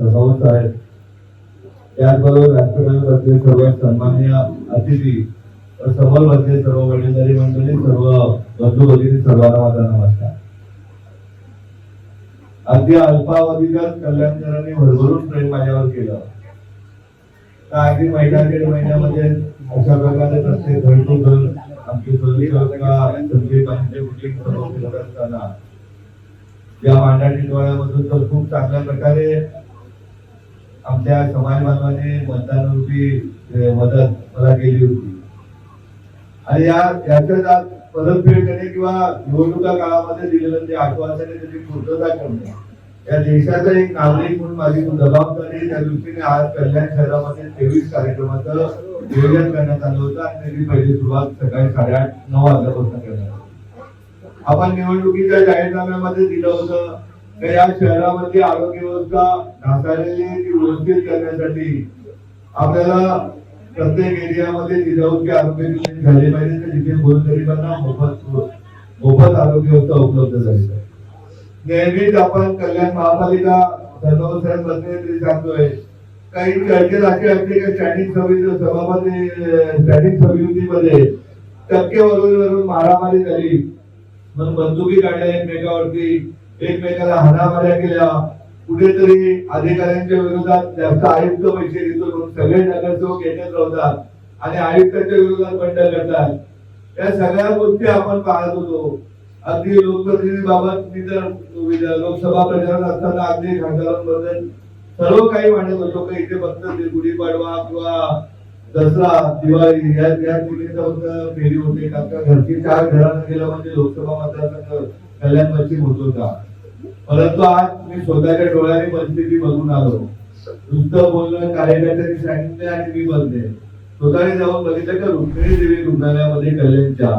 सभावत आहेत त्याचबरोबर व्यासपीठावरचे सर्व सन्मान्य अतिथी व समोर बसले सर्व वडीलधारी मंडळी सर्व बंधू भगिनी सर्वांना माझा नमस्कार. अगदी अल्पावधीतच कल्याणकरांनी भरभरून प्रेम माझ्यावर केलं. तर अगदी महिना दीड महिन्यामध्ये अशा प्रकारे प्रत्येक घरटून घर आमची सोयीसुविधा संधी पाहिजे कुठली सर्व असताना. या मांडाटी डोळ्यामधून तर खूप चांगल्या प्रकारे आमच्या समाज बांधवाने मतदानरूपी अं, मदत मला केली होती. आणि या याच्यात आज परतफेड करणे किंवा निवडणुका काळामध्ये दिलेलं ते आश्वासन त्याची पूर्तता करणे या देशाचा एक नागरिक म्हणून माझी जबाबदारी त्या दृष्टीने आज कल्याण शहरामध्ये तेवीस कार्यक्रमाचं नियोजन करण्यात आलं होतं आणि त्याची पहिली सुरुवात सकाळी साडेआठ नऊ वाजल्यापासून करण्यात आपण निवडणुकीच्या जाहीरनाम्यामध्ये दिलं होतं. तर या शहरामध्ये आरोग्य व्यवस्था ढासळलेली ती व्यवस्थित करण्यासाठी आपल्याला प्रत्येक एरियामध्ये जिजाऊची आरोग्य केंद्र झाले पाहिजे तर जिथे गोरगरिबांना मोफत मोफत आरोग्य व्यवस्था उपलब्ध झाली नेहमीच आपण कल्याण महापालिका धर्मवसरण साहेब प्रतिनिधी सांगतोय काही चर्चेत अशी असते की स्टँडिंग समिती सभापती स्टँडिंग समितीमध्ये टक्केवरून मारामारी झाली. मग बंदुकी काढल्या एकमेकावरती. एकमेकाला हाणामाऱ्या केल्या. कुठेतरी अधिकाऱ्यांच्या विरोधात जास्त आयुक्त पैसे देतो म्हणून सगळे नगरसेवक एकत्र होतात आणि आयुक्तांच्या विरोधात बंड करतात. या सगळ्या गोष्टी आपण पाहत होतो. अगदी लोकप्रतिनिधी बाबत मी तर लोकसभा प्रचारात असताना अगदी खासदारांबद्दल सर्व काही मांडत होतो का इथे फक्त गुढीपाडवा किंवा दसरा दिवाळी या या फक्त फेरी होते. कारण का घरची चार घरांना गेलं म्हणजे लोकसभा मतदारसंघ कल्याण पश्चिम होत होता. परंतु आज मी स्वतःच्या डोळ्याने परिस्थिती बघून आलो. नुसतं बोलणं कार्यकर्त्यांनी सांगितले आणि मी बघते स्वतःने जाऊन बघितलं का रुक्मिणी देवी रुग्णालयामध्ये कल्याणच्या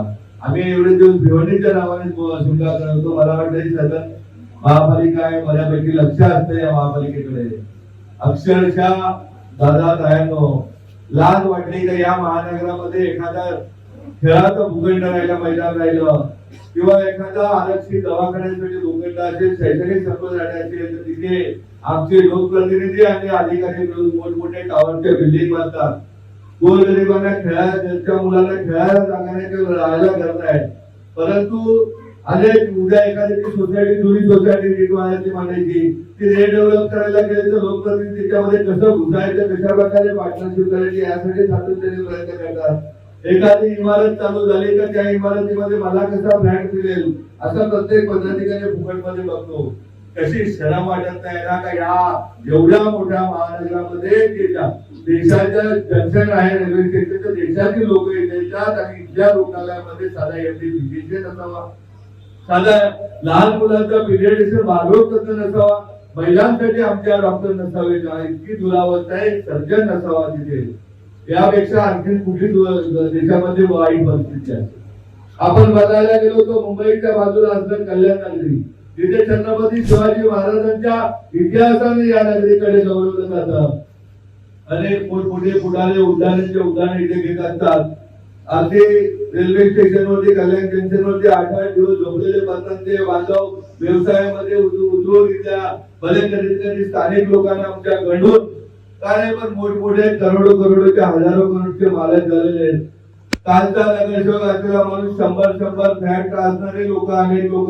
आम्ही एवढे दिवस भिवंडीच्या नावाने सुद्धा करत होतो मला वाटतं ही सतत महापालिका आहे बऱ्यापैकी लक्ष असतं या महापालिकेकडे. अक्षरशः दादा तायांनो लाज वाटली का या महानगरामध्ये एखादा खेळाचं भूखंड राहिलं मैदान राहिलं किंवा एखादा आरक्षित दवाखान्यासाठी म्हणजे भूखंड असेल शैक्षणिक संपत्ती असेल तर तिथे आमचे लोकप्रतिनिधी आणि अधिकारी मिळून मोठमोठे टावरच्या बिल्डिंग बांधतात. गोरगरिबांना खेळायला त्यांच्या मुलांना खेळायला जागा नाही राहायला करत नाही परंतु अनेक उद्या एखाद्याची सोसायटी जुनी सोसायटी निर्माणाची मांडायची ती रेडेव्हलप करायला गेले तर लोकप्रतिनिधी मध्ये कसं घुसायचं कशा प्रकारे पार्टनरशिप करायची यासाठी सातत्याने प्रयत्न करतात. एखादी इमारत चालू झाली तर त्या इमारतीमध्ये मला कसा फ्लॅट मिळेल? असं प्रत्येक पदाधिकारी फुकटमध्ये बघतो. कशी शरम वाटत नाही ना का या एवढ्या मोठ्या महानगरामध्ये देशाच्या जंक्शन आहे रेल्वे स्टेशनच्या देशातील लोक येतात आणि इथल्या रुग्णालयामध्ये साधा एमडी फिजिशियन असावा साधा लहान मुलांचा पिरियडिशन मागवत नसावा. महिलांसाठी आमच्या डॉक्टर नसावे का इतकी दुरावस्था आहे सर्जन नसावा तिथे. यापेक्षा आणखी कुठली देशामध्ये वाईट परिस्थिती आहे. आपण बघायला गेलो तो मुंबईच्या बाजूला असलं कल्याण नगरी. तिथे छत्रपती शिवाजी महाराजांच्या इतिहासाने या नगरीकडे गौरवलं जात. अनेक मोठमोठे पुढारे उड्डाणांचे उड्डाण इथे घेत असतात. अगदी रेल्वे स्टेशनवरती कल्याण जंक्शनवरती आठ आठ दिवस झोपलेले पतंगे बांधव व्यवसायामध्ये उद्योग उद्योग बरेच कधी स्थानिक लोकांना आमच्या गंडून काय पण मोठमोठे करोडो करोडोचे हजारो करोडचे मालक झालेले आहेत. कालचा नगरसेवक असलेला माणूस शंभर शंभर फ्लॅट असणारे लोक आहेत लोक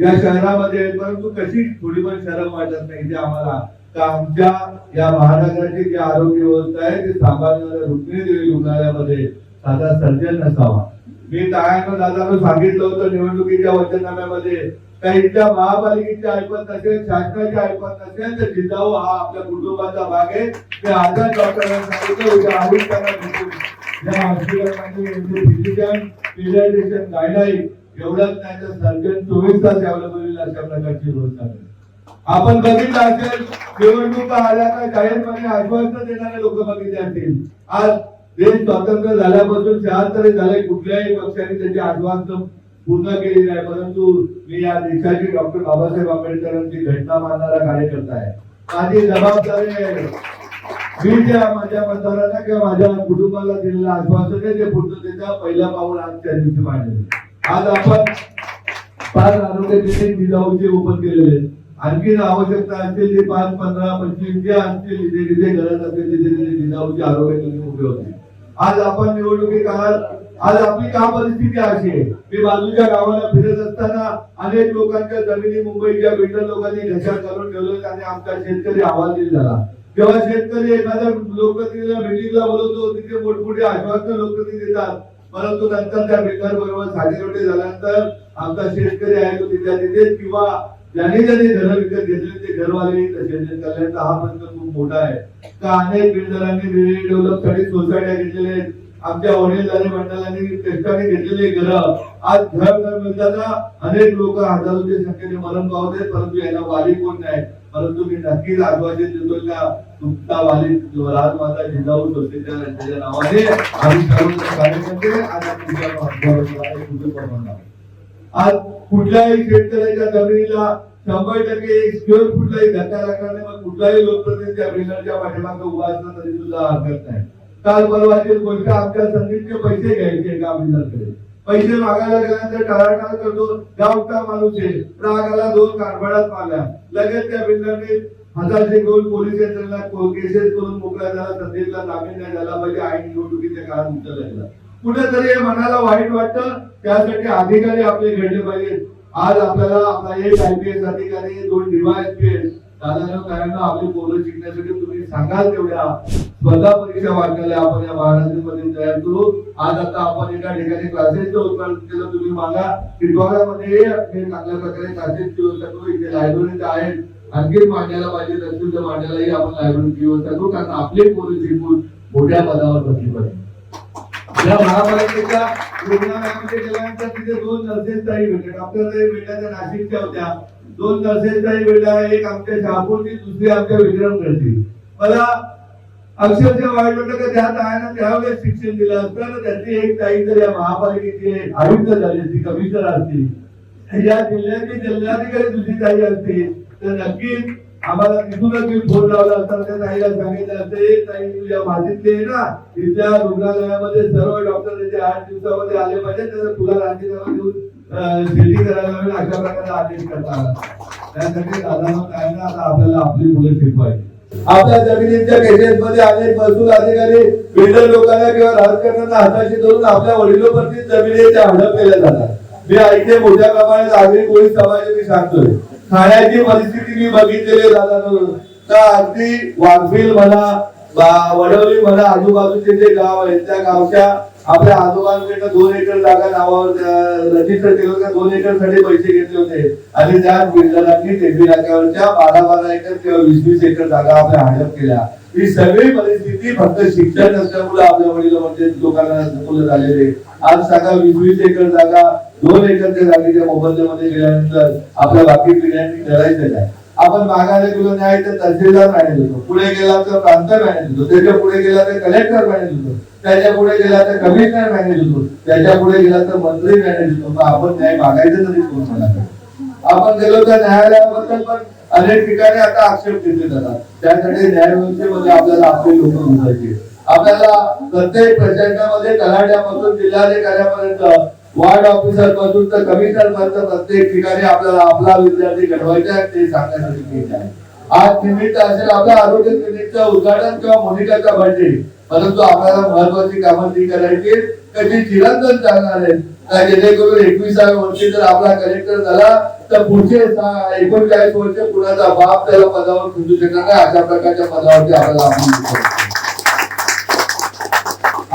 या शहरामध्ये परंतु कशी थोडी पण शरम वाटत नाही जे आम्हाला. का आमच्या या महानगराची जी आरोग्य व्यवस्था आहे ती सांभाळणाऱ्या रुक्मिणी देवी रुग्णालयामध्ये साधा सर्जन नसावा. मी टाळ्यानं दादानं सांगितलं होतं निवडणुकीच्या वचननाम्यामध्ये काही इथल्या महापालिकेची ऐकत नसेल शासनाचे ऐकत नसेल तर जिजाऊ हा आपल्या कुटुंबाचा भाग आहे. ते आजार डॉक्टरांना सांगितलं उद्या आयुक्तांना भेटून या हॉस्पिटलमध्ये फिजिशियन पिरियडिशन गाईडलाईन एवढंच नाही तर सर्जन चोवीस तास अवेलेबल अशा प्रकारची व्यवस्था आहे. आपण बघितलं असेल निवडणुका आल्या तर जाहीरपणे आश्वासन देणारे लोक बघितले असतील. आज देश स्वातंत्र्य झाल्यापासून शहात्तर झाले कुठल्याही पक्षाने त्याची आश्वासन पूर्ण केली आहे परंतु मी या देशाची डॉक्टर बाबासाहेब आंबेडकरांची घटना मानणारा कार्यकर्ता आहे. माझी जबाबदारी आहे. मी त्या माझ्या मतदारांना किंवा माझ्या कुटुंबाला दिलेलं आश्वासन आहे ते पूर्णतेचा पहिला पाऊल आज त्या दिवशी मांडले आज आपण पाच आरोग्य क्लिनिक जिजाऊचे ओपन केलेले आहेत. आणखी आवश्यकता असतील ते पाच पंधरा पंचवीस जे असतील जिथे जिथे गरज असेल तिथे तिथे जिजाऊचे आरोग्य केंद्र उभे होते आज आपण निवडणुकी काळात आज आपली का परिस्थिती अशी आहे? मी बाजूच्या गावाला फिरत असताना अनेक लोकांच्या जमिनी मुंबईच्या बिल्डर लोकांनी घशात करून ठेवलं आणि आमचा शेतकरी हवालदिल झाला. जेव्हा शेतकरी एखाद्या लोकप्रतिनिधीला मिटिंगला बोलवतो तिथे मोठमोठे आश्वासन लोकप्रतिनिधी देतात. परंतु नंतर त्या बिल्डर बरोबर साडेरोटे झाल्यानंतर आमचा शेतकरी आहे तो तिथल्या तिथेच किंवा ज्याने ज्याने घर विकत घेतले ते घरवाले तसे कल्याणचा हा प्रश्न खूप मोठा आहे. का अनेक बिल्डरांनी डेव्हलपसाठी सोसायट्या घेतलेल्या आहेत. आमच्या वडीलधारी मंडळांनी कष्टाने घेतलेले घर. आज घर न मिळताना अनेक लोक हजारोच्या संख्येने मरण पावत आहेत परंतु यांना वाली कोण नाही? परंतु मी नक्कीच आश्वासन देतो का? तुमचा वाली राजमाता जिजाऊ सोसायटीच्या यांच्या नावाने आम्ही सर्व कार्यकर्ते आज तुमच्या आज कुठल्याही शेतकऱ्याच्या जमिनीला शंभर टक्के एक स्क्वेअर फुटलाही धक्का लागणार नाही मग कुठलाही लोकप्रतिनिधी त्या बिल्डरच्या पाठीमागे उभा असला तरी सुद्धा हरकत नाही. काल परवाची गोष्ट आमच्या संदीपचे पैसे घ्यायचे एका बिल्डरकडे. पैसे मागायला गेल्यानंतर टाळाटाळ करतो गावचा माणूस आहे रागाला दोन कारभाडात मागल्या लगेच त्या बिल्डरने हजारशे घेऊन पोलीस यंत्रणा केसेस करून मोकळा झाला संदीपला जामीन नाही झाला म्हणजे पाहिजे आईन निवडणुकीच्या काळात उचलला कुठेतरी हे मनाला वाईट वाटतं. त्यासाठी अधिकारी आपले घडले पाहिजेत. आज आपल्याला आपला एक आय पी एस अधिकारी दोन डीवायएसपीएस दादा कारण आपली पोरं शिकण्यासाठी तुम्ही सांगाल तेवढ्या स्पर्धा परीक्षा वाटलेल्या आपण या महाराष्ट्रामध्ये तयार करू. आज आता आपण एका ठिकाणी क्लासेसचं उत्पादन केलं तुम्ही मागा. टिटवाळ्यामध्ये चांगल्या प्रकारे क्लासेसची व्यवस्था करू. इथे लायब्ररी आहेत. आणखी मांडायला पाहिजे दक्षिणच्या मांडायलाही आपण लायब्ररीची व्यवस्था करू. कारण आपले पोरं शिकून मोठ्या पदावर बसली पाहिजे या महापालिकेच्या रुग्णालयामध्ये गेल्यानंतर तिथे दोन नर्सेस ताई भेटल्या डॉक्टर ताई भेटल्या त्या नाशिकच्या होत्या. दोन नर्सेस ताई भेटल्या एक आमच्या शहापूरची दुसरी आमच्या विक्रमगडची. मला अक्षरशः वाईट वाटलं का त्या ताईनं त्यावेळेस शिक्षण दिलं असतं त्याची एक ताई जर या महापालिकेची आयुक्त झाली असती कमिशनर असती. या जिल्ह्याची जिल्हाधिकारी दुसरी ताई असती. तर नक्कीच आम्हाला तिथूनच मी फोन लावला असता त्या ताईला सांगितलं असतं ताई तुझ्या भाजीतले आहे ना तिथल्या रुग्णालयामध्ये सर्व डॉक्टर त्याचे आठ दिवसामध्ये आले पाहिजे त्याचं तुला राजीनामा देऊन शेती करायला लागेल अशा प्रकारे आदेश करता आला. त्यासाठी दादा काय ना आता आपल्याला आपली मुलं शिकवायची. आपल्या जमिनीच्या केसेस मध्ये अनेक महसूल अधिकारी बिल्डर लोकांना किंवा राजकारण्यांना हाताशी धरून आपल्या वडिलोपर्यंत जमिनीच्या हडप केल्या जातात. मी ऐकते मोठ्या प्रमाणात आगरी पोलीस समाज मी सांगतोय खाण्याची परिस्थिती मी बघितलेली दादा तर अगदी वाघबिल म्हणा वडवली म्हणा आजूबाजूचे जे गाव आहेत त्या गावच्या आपल्या आजोबांकडे दोन एकर जागा नावावर रजिस्टर केलं का दोन एकरसाठी पैसे घेतले होते. आणि त्या बिल्डरांनी टेबी नाक्यावरच्या बारा बारा एकर किंवा वीस वीस एकर जागा आपल्या हडप केल्या. ही सगळी परिस्थिती फक्त शिक्षण नसल्यामुळे आपल्या वडील म्हणजे लोकांना झालेले आज सांगा वीस वीस एकर जागा दोन एकरच्या जागेच्या मोबदल्यामध्ये गेल्यानंतर आपल्या बाकी पिढ्यांनी करायचं काय? आपण मागायला गेलो नाही तर तहसीलदार मॅनेज होतो पुढे गेला तर प्रांत मॅनेज होतो त्याच्या पुढे गेला तर कलेक्टर मॅनेज होतो त्याच्या पुढे गेला तर कमिशनर मॅनेज होतो त्याच्या पुढे गेला तर मंत्री मॅनेज होतो मग आपण न्याय मागायचं तरी कोण म्हणाला आपण गेलो तर न्यायालयाबद्दल पण अनेक ठिकाणी आता आक्षेप घेतले जातात. त्यासाठी न्यायव्यवस्थेमध्ये आपल्याला आपले लोक गुंतायचे आपल्याला प्रत्येक प्रचंडामध्ये तलाट्यापासून जिल्हाधिकाऱ्यापर्यंत वार्ड ऑफिसरपासून तर कमिशनर पर्यंत प्रत्येक ठिकाणी आपल्याला आपला विद्यार्थी घडवायचा आहे ते सांगण्यासाठी आहे. आज निमित्त असेल आपल्या आरोग्य क्लिनिकचं उद्घाटन किंवा मोनिकाचा बर्थडे परंतु आपल्याला महत्वाची कामं ती करायची कशी चिरंतन चालणार आहेत जेणेकरून एकविसाव्या वर्षी जर आपला कलेक्टर झाला तर पुढचे एकोणचाळीस वर्ष कुणाचा बाप त्याला पदावर खेचू शकणार नाही अशा प्रकारच्या पदावरती आपल्याला आपण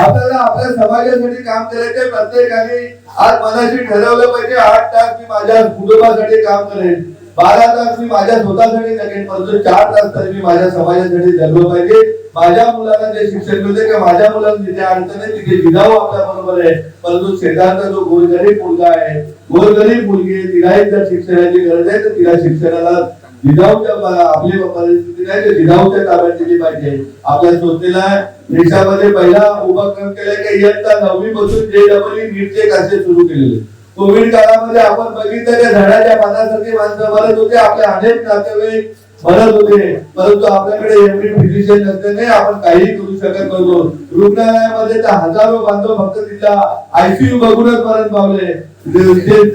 आपल्याला आपल्या समाजासाठी काम करायचे प्रत्येकाने आज मनाशी ठरवलं पाहिजे आठ तास मी माझ्या कुटुंबासाठी काम करेन. बारा तास मी माझ्या स्वतःसाठी जगेन परंतु चार तास तरी मी माझ्या समाजासाठी जगलो पाहिजे. माझ्या मुलाला जे शिक्षण मिळते किंवा माझ्या मुलाला जिथे अडचण आहे तिथे जिजाऊ आपल्या बरोबर आहे. परंतु शेजारचा जो गोरगरीब मुलगा आहे गोरगरीब मुलगी आहे तिलाही जर शिक्षणाची गरज आहे तर तिला शिक्षणाला जिजाऊच्या आपली परिस्थिती नाही तर जिजाऊच्या ताब्यात दिली पाहिजे. आपल्या संस्थेला देशामध्ये पहिला उपक्रम केला की इयत्ता नववी पासून जे डबल नीटचे क्लासेस सुरू केलेले. कोविड काळामध्ये आपण बघितलं त्या झाडाच्या पानासारखे माणसं मरत होते आपले अनेक नातेवाईक मरत होते. परंतु आपल्याकडे एवढी फिजिशियन नसल्याने आपण काहीही करू शकत नव्हतो. रुग्णालयामध्ये तर हजारो बांधव फक्त तिथला आयसीयू बघूनच मरण पावले.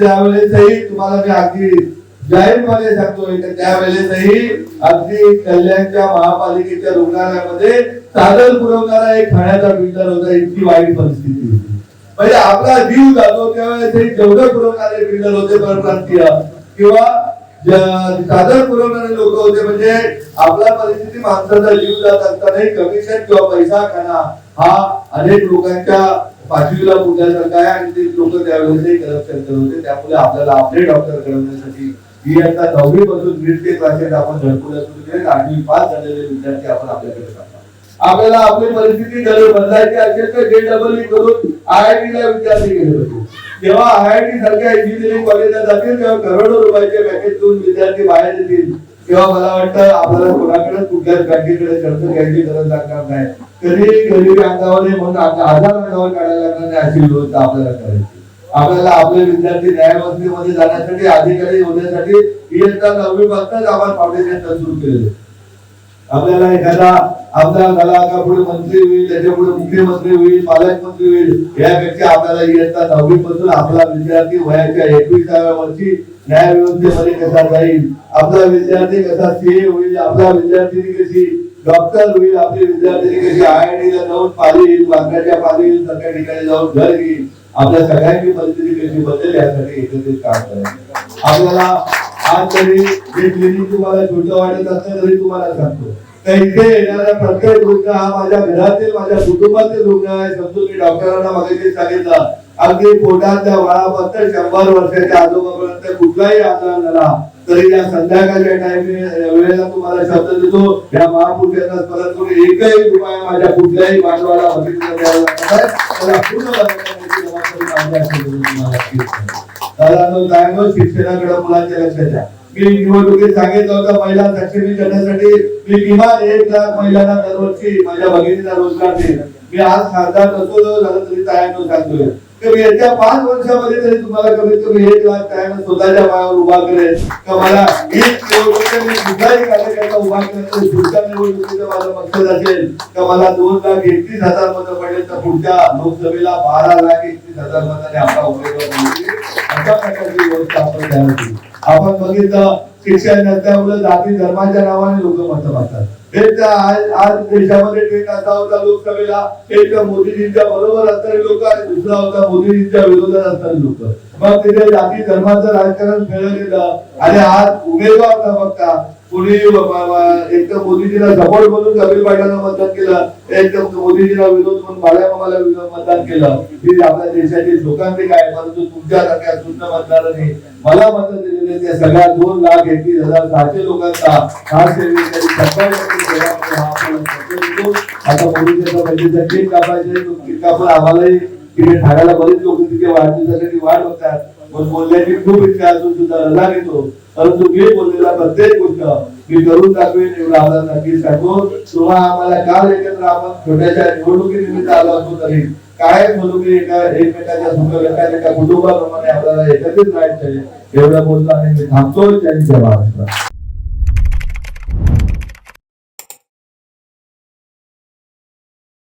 त्यावेळेसही तुम्हाला मी अगदी जाहीरपणे सांगतोय तर त्यावेळेसही अगदी कल्याणच्या महापालिकेच्या रुग्णालयामध्ये चादर पुरवणारा एक खाण्याचा बिल्डर होता इतकी वाईट परिस्थिती होती. म्हणजे आपला जीव जातो त्यावेळेस जेवढे पुरवणारे बिल्डर होते परप्रांतीय किंवा ज- चादर पुरवणारे लोक होते म्हणजे आपला परिस्थिती माणसाचा जीव जात असतानाही कमिशन किंवा पैसा खाना हा अनेक लोकांच्या पाचवीला पुरल्यासारखा आहे आणि ते लोक त्यावेळेसही करप्शन करत होते. त्यामुळे आपल्याला आपले डॉक्टर घडवण्यासाठी ही आता नववी पासून नीट ते क्लासेस आपण घरकुला सुरू केले आठवी पास झालेले विद्यार्थी आपण आपल्याकडे टाकतो आपल्याला आपली परिस्थिती जर बदलायची असेल तर जे डबल ई करून आय आय ला विद्यार्थी गेले होते. जेव्हा आय आय टी सारख्या इंजिनिअरिंग कॉलेजला जातील तेव्हा करोडो रुपयाचे पॅकेज देऊन विद्यार्थी बाहेर येतील. तेव्हा मला वाटतं आपल्याला कोणाकडे कुठल्याच बँकेकडे कर्ज घ्यायची गरज लागणार नाही. कधी गरीबी अंगावर म्हणून आधार अंगावर काढायला लागणार नाही अशी व्यवस्था आपल्याला करायची आपल्याला आपले विद्यार्थी न्यायमंत्रीमध्ये जाण्यासाठी अधिकारी होण्यासाठी इयत्ता नववी पासूनच आपण फाउंडेशन सुरू केलेलं आपल्याला एखादा आमदार झाला का पुढे मंत्री होईल त्याच्या पुढे मुख्यमंत्री होईल पालकमंत्री होईल यापेक्षा आपल्याला इयत्ता नववी पासून आपला विद्यार्थी वयाच्या एकविसाव्या वर्षी न्याय व्यवस्थेमध्ये कसा जाईल आपला विद्यार्थी कसा सीए होईल आपला विद्यार्थी कशी डॉक्टर होईल आपली विद्यार्थी कशी आय आय ला जाऊन पाली येईल बांगड्याच्या पाली येईल सगळ्या ठिकाणी जाऊन घर घेईल. आपल्या सगळ्यांची परिस्थिती कशी बदलेल यासाठी एकत्रित काम करायचं आपल्याला आज तरी जे क्लिनिक तुम्हाला छोटं वाटत असलं तरी तुम्हाला सांगतो. तर इथे येणारा प्रत्येक रुग्ण हा माझ्या घरातील माझ्या कुटुंबातील रुग्ण आहे. समजून मी डॉक्टरांना मागे सांगितलं. अगदी पोटाच्या बाळापासून शंभर वर्षाच्या आजोबापर्यंत कुठलाही आजार झाला तरी या संध्याकाळच्या टाइमिंग वेळेला तुम्हाला शब्द देतो. या महापुरुषांना स्मरण करून एकही रुपया माझ्या कुठल्याही भांडवला बघितलं द्यावं पूर्ण जबाबदारी माझी असेल शिक्षणाकडे मुलांच्या लक्षात द्या मी निवडणुकीत सांगितलं होतं महिला सक्षमी करण्यासाठी मी किमान एक लाख महिलांना दरवर्षी माझ्या भगिनीला रोजगार देईल मी आज खासदार नसतो झालं तरी तयार सांगतोय. तर येत्या पाच वर्षामध्ये तरी तुम्हाला कमीत कमी एक लाख तयार स्वतःच्या पायावर उभा करेल. का मला एक निवडणुकीत कार्यकर्ता उभा करेल पुढच्या निवडणुकीचं माझं मकसद असेल. का मला दोन लाख एकतीस हजार मतं पडेल. तर पुढच्या लोकसभेला बारा लाख एकतीस हजार मताने आपला उमेदवार अशा प्रकारची व्यवस्था आपण तयार केली आपण बघितलं शिक्षण नसल्यामुळे जाती धर्माच्या नावाने लोक मतं मागतात. आज आज देशामध्ये ट्रेंड असा होता लोकसभेला एक मोदीजींच्या बरोबर असणारे लोक आणि दुसरा होता मोदीजींच्या विरोधात असणारे लोक. मग तिथे जाती धर्माचं राजकारण खेळलेलं आणि आज उमेदवार न बघता कुणी एक तर मोदीजीला सपोर्ट म्हणून कपिल पाटलांना मतदान केलं. एक तर मोदीजीला विरोध म्हणून बाळ्या मामाला विरोध मतदान केलं. ही आपल्या देशाची लोकांची काय परंतु तुमच्यासारख्या शुद्ध मतदारांनी मला मत दिलेले ते सगळ्या दोन लाख एकवीस हजार सहाशे लोकांचा हा सेवेकरी शंभर आता मोदीजीचा बजेटचा कापायचे कापून आम्हालाही तिथे झाडाला बरेच लोक तिथे वाढदिवसासाठी वाट बघतात. पण बोलण्याची खूप इच्छा असून सुद्धा रजा घेतो. परंतु मी बोललेला प्रत्येक गोष्ट मी करून दाखवेन एवढा आम्हाला नक्कीच सांगतो. तुम्हा आम्हाला काल एकत्र आपण छोट्याशा निवडणुकीनिमित्त आलो असतो तरी. काय म्हणू एका एकमेकाच्या सुखगटात एका कुटुंबाप्रमाणे आपल्याला एकत्रित राहायचं एवढं बोलतो आणि मी थांबतो त्यांच्या महाराष्ट्रात